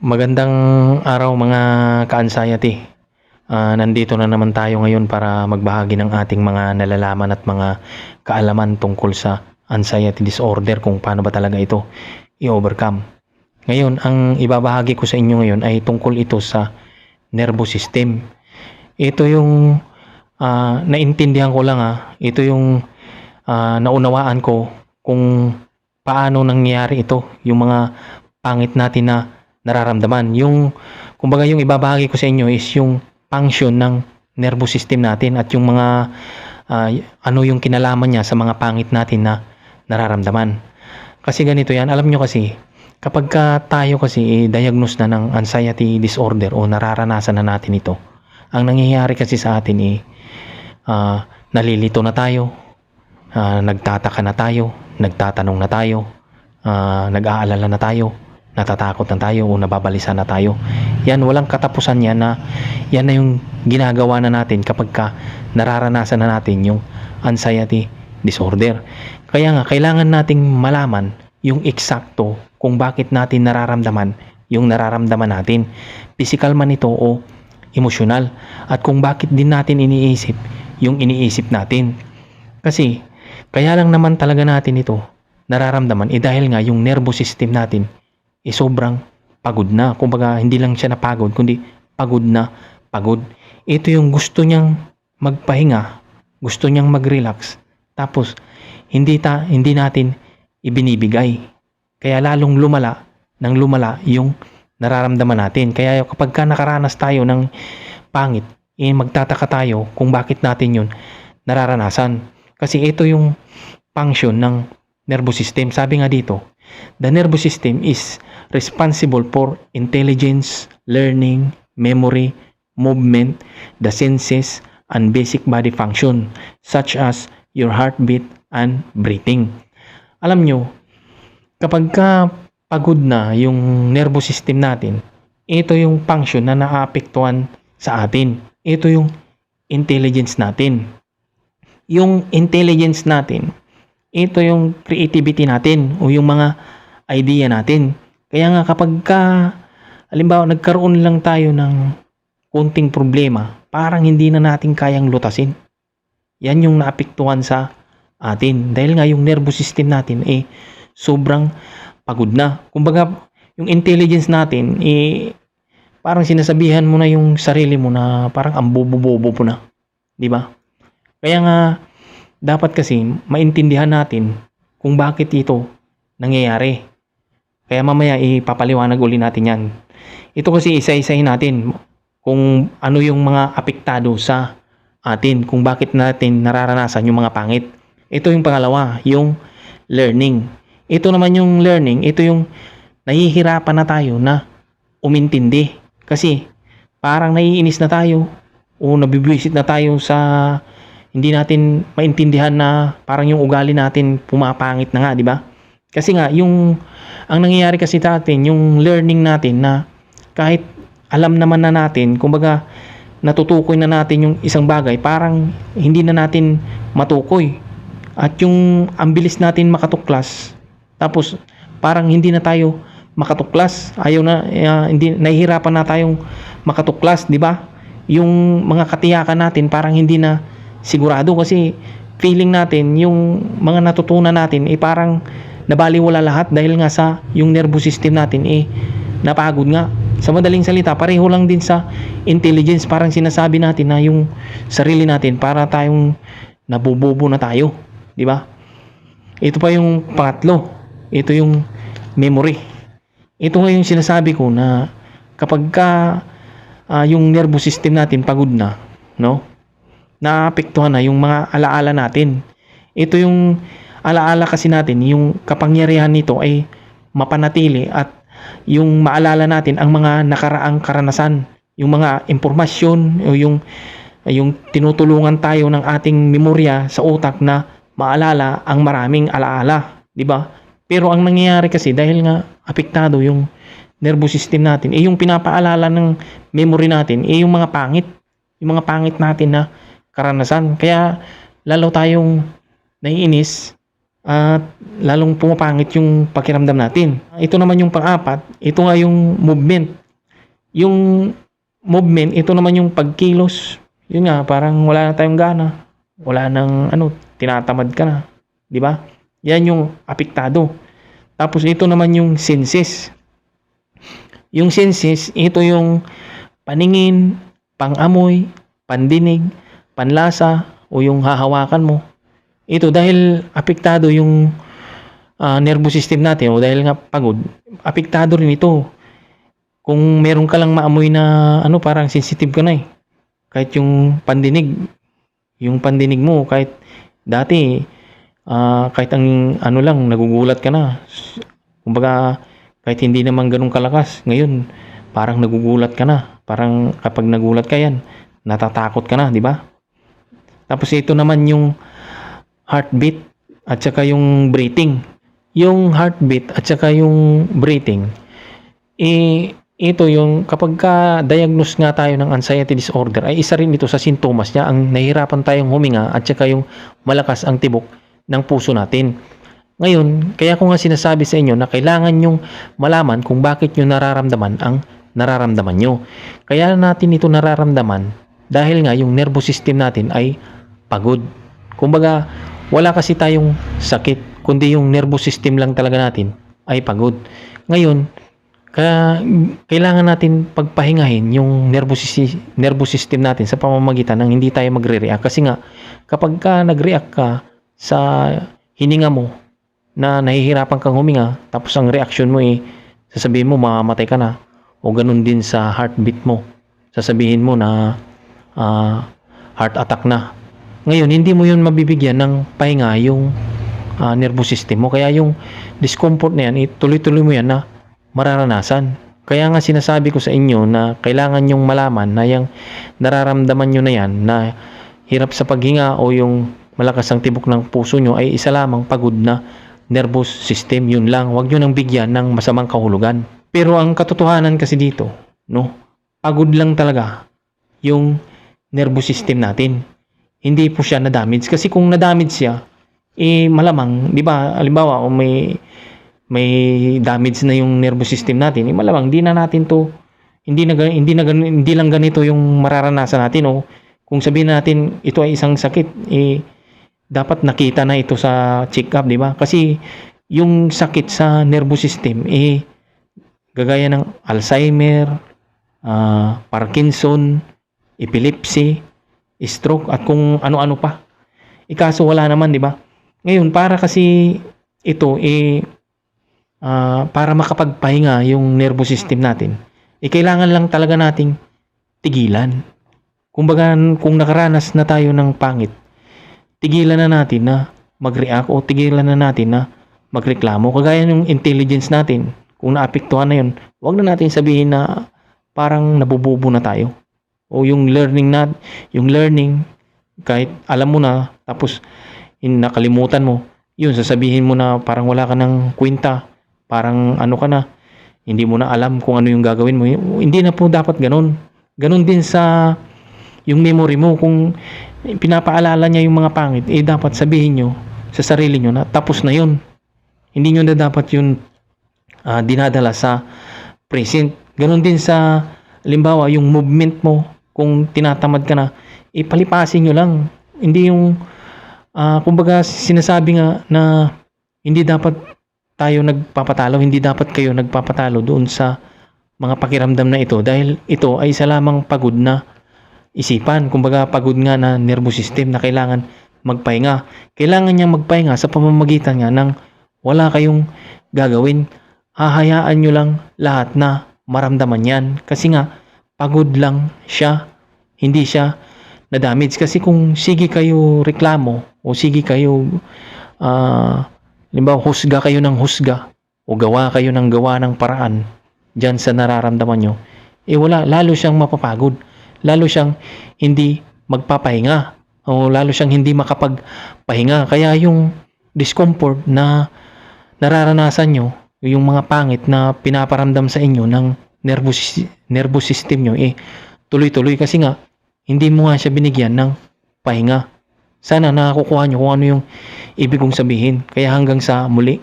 Magandang araw mga ka-anxiety. Ah, nandito na naman tayo ngayon para magbahagi ng ating mga nalalaman at mga kaalaman tungkol sa anxiety disorder kung paano ba talaga ito i-overcome. Ngayon, ang ibabahagi ko sa inyo ngayon ay tungkol ito sa nervous system. Ito yung ah, naintindihan ko lang ah, ito yung ah, naunawaan ko kung paano nangyayari ito, yung mga pangit natin na nararamdaman. Yung, kumbaga yung ibabahagi ko sa inyo is yung function ng nervous system natin at yung mga y- ano yung kinalaman niya sa mga pangit natin na nararamdaman. Kasi ganito yan, alam nyo kasi, kapag ka tayo kasi i-diagnose na ng anxiety disorder o nararanasan na natin ito, ang nangyayari kasi sa atin eh, ah, nalilito na tayo, ah, nagtataka na tayo, nagtatanong na tayo, ah, nag-aalala na tayo, natatakot na tayo o nababalisa na tayo. Yan, walang katapusan yan na yan na yung ginagawa na natin kapag ka nararanasan na natin yung anxiety disorder. Kaya nga, kailangan nating malaman yung eksakto kung bakit natin nararamdaman yung nararamdaman natin. Physical man ito o emosyonal. At kung bakit din natin iniisip yung iniisip natin. Kasi, kaya lang naman talaga natin ito nararamdaman eh dahil nga yung nervous system natin eh sobrang pagod na. Kumbaga, hindi lang siya napagod, kundi pagod na pagod. Ito yung gusto niyang magpahinga, gusto niyang mag-relax. Tapos, hindi, ta, hindi natin ibinibigay. Kaya lalong lumala, nang lumala yung nararamdaman natin. Kaya kapag ka nakaranas tayo ng pangit, eh magtataka tayo kung bakit natin yun nararanasan. Kasi ito yung function ng nervous system. Sabi nga dito, the nervous system is responsible for intelligence, learning, memory, movement, the senses, and basic body function such as your heartbeat and breathing. Alam nyo, kapag ka pagod na yung nervous system natin, ito yung function na naapektuhan sa atin. Ito yung intelligence natin. Yung intelligence natin, ito yung creativity natin o yung mga idea natin. Kaya nga kapag ka, halimbawa nagkaroon lang tayo ng konting problema, parang hindi na natin kayang lutasin. Yan yung naapektuhan sa atin. Dahil nga yung nervous system natin eh sobrang pagod na. Kumbaga, yung intelligence natin eh parang sinasabihan mo na yung sarili mo na parang ang bobo-bobo mo na. 'Di ba? Kaya nga dapat kasi maintindihan natin kung bakit ito nangyayari. Kaya mamaya ipapaliwanag uli natin 'yan. Ito kasi isa-isahin natin kung ano yung mga apektado sa atin, kung bakit natin nararanasan yung mga pangit. Ito yung pangalawa, yung learning. Ito naman yung learning, ito yung nahihirapan na tayo na umintindi. Kasi parang naiinis na tayo o nabibwisit na tayo sa hindi natin maintindihan na parang yung ugali natin pumapangit na nga, di ba? Kasi nga, yung ang nangyayari kasi sa atin, yung learning natin na kahit alam naman na natin, kumbaga natutukoy na natin yung isang bagay, parang hindi na natin matukoy. At yung ang bilis natin makatuklas, tapos parang hindi na tayo makatuklas. Ayaw na, eh, hindi, nahihirapan na tayong makatuklas, di ba? Yung mga katiyakan natin parang hindi na sigurado kasi feeling natin, yung mga natutunan natin, eh parang nabaliwala lahat dahil nga sa yung nervous system natin, eh napagod nga. Sa madaling salita, pareho lang din sa intelligence. Parang sinasabi natin na yung sarili natin para tayong nabubobo na tayo. Di ba? Ito pa yung pangatlo. Ito yung memory. Ito nga yung sinasabi ko na kapag ka ah, yung nervous system natin pagod na, no? Naapektuhan na yung mga alaala natin. Ito yung alaala kasi natin, yung kapangyarihan nito ay mapanatili at yung maalala natin ang mga nakaraang karanasan, yung mga impormasyon o yung yung tinutulungan tayo ng ating memorya sa utak na maalala ang maraming alaala, 'di ba? Pero ang nangyayari kasi dahil nga apektado yung nervous system natin, eh yung pinapaalala ng memory natin, eh yung mga pangit, yung mga pangit natin na karanasan. Kaya lalo tayong naiinis at lalong pumapangit yung pakiramdam natin. Ito naman yung pang-apat, ito nga yung movement. Yung movement, ito naman yung pagkilos. Yun nga, parang wala na tayong gana. Wala nang ano, tinatamad ka na. Di ba? Yan yung apektado. Tapos ito naman yung senses. Yung senses, ito yung paningin, pangamoy, pandinig, panlasa, o yung hahawakan mo. Ito dahil apektado yung ah, nervous system natin o dahil nga pagod, apektado rin ito. Kung meron ka lang maamoy na ano parang sensitive ka na eh. Kahit yung pandinig, yung pandinig mo kahit dati ah, kahit ang ano lang nagugulat ka na. Kumbaga kahit hindi naman ganun kalakas, ngayon parang nagugulat ka na. Parang kapag nagulat ka yan, natatakot ka na, di ba? Tapos ito naman yung heartbeat at saka yung breathing. Yung heartbeat at saka yung breathing, eh, ito yung kapag ka diagnose nga tayo ng anxiety disorder ay isa rin ito sa sintomas niya ang nahihirapan tayong huminga at saka yung malakas ang tibok ng puso natin. Ngayon, kaya ko nga sinasabi sa inyo na kailangan nyong malaman kung bakit nyo nararamdaman ang nararamdaman nyo. Kaya natin ito nararamdaman dahil nga yung nervous system natin ay pagod. Kumbaga, wala kasi tayong sakit, kundi yung nervous system lang talaga natin ay pagod. Ngayon, kailangan natin pagpahingahin yung nervous, sysi- nervous system natin sa pamamagitan ng hindi tayo magre-react. Kasi nga, kapag ka nag-react ka sa hininga mo na nahihirapan kang huminga, tapos ang reaction mo eh, sasabihin mo mamamatay ka na. O ganun din sa heartbeat mo. Sasabihin mo na ah, heart attack na. Ngayon, hindi mo yun mabibigyan ng pahinga yung ah, nervous system mo. Kaya yung discomfort na yan, eh, tuloy-tuloy mo yan na mararanasan. Kaya nga sinasabi ko sa inyo na kailangan yung malaman na yung nararamdaman nyo na yan na hirap sa paghinga o yung malakas ang tibok ng puso nyo ay isa lamang pagod na nervous system. Yun lang. Huwag nyo nang bigyan ng masamang kahulugan. Pero ang katotohanan kasi dito, no, pagod lang talaga yung nervous system natin. Hindi po siya na-damage. Kasi kung na-damage siya, eh malamang, di ba, halimbawa, kung may may damage na yung nervous system natin, eh, malamang hindi na natin to hindi na hindi na hindi lang ganito yung mararanasan natin o kung sabihin natin ito ay isang sakit eh dapat nakita na ito sa check-up, di ba? Kasi yung sakit sa nervous system eh gagaya ng Alzheimer, ah, Parkinson, epilepsy, stroke at kung ano-ano pa. Ikaso wala naman, di ba? Ngayon, para kasi ito eh ah, para makapagpahinga yung nervous system natin, eh kailangan lang talaga nating tigilan. Kumbaga, kung nakaranas na tayo ng pangit, tigilan na natin na mag-react o tigilan na natin na magreklamo. Kagaya ng intelligence natin, kung naapektuhan na yun, huwag na natin sabihin na parang nabububo na tayo. O yung learning na, yung learning, kahit alam mo na, tapos in, nakalimutan mo, yun, sasabihin mo na parang wala ka ng kwenta, parang ano ka na, hindi mo na alam kung ano yung gagawin mo. Hindi na po dapat ganun. Ganun din sa yung memory mo. Kung pinapaalala niya yung mga pangit, eh dapat sabihin nyo sa sarili nyo na tapos na yun. Hindi nyo na dapat yun ah, dinadala sa present. Ganun din sa, limbawa, yung movement mo, kung tinatamad ka na, ipalipasin nyo lang. Hindi yung, ah, kumbaga sinasabi nga na hindi dapat tayo nagpapatalo, hindi dapat kayo nagpapatalo doon sa mga pakiramdam na ito dahil ito ay isa lamang pagod na isipan. Kumbaga pagod nga na nervous system na kailangan magpahinga. Kailangan niya magpahinga sa pamamagitan nga ng wala kayong gagawin. Hahayaan nyo lang lahat na maramdaman yan. Kasi nga, pagod lang siya. Hindi siya na-damage. Kasi kung sige kayo reklamo o sige kayo ah Limbawa, husga kayo ng husga o gawa kayo ng gawa ng paraan dyan sa nararamdaman nyo, eh wala, lalo siyang mapapagod. Lalo siyang hindi magpapahinga o lalo siyang hindi makapagpahinga. Kaya yung discomfort na nararanasan nyo, yung mga pangit na pinaparamdam sa inyo ng nervous, nervous system nyo, eh tuloy-tuloy kasi nga, hindi mo nga siya binigyan ng pahinga. Sana nakakukuha nyo kung ano yung ibig kong sabihin. Kaya hanggang sa muli.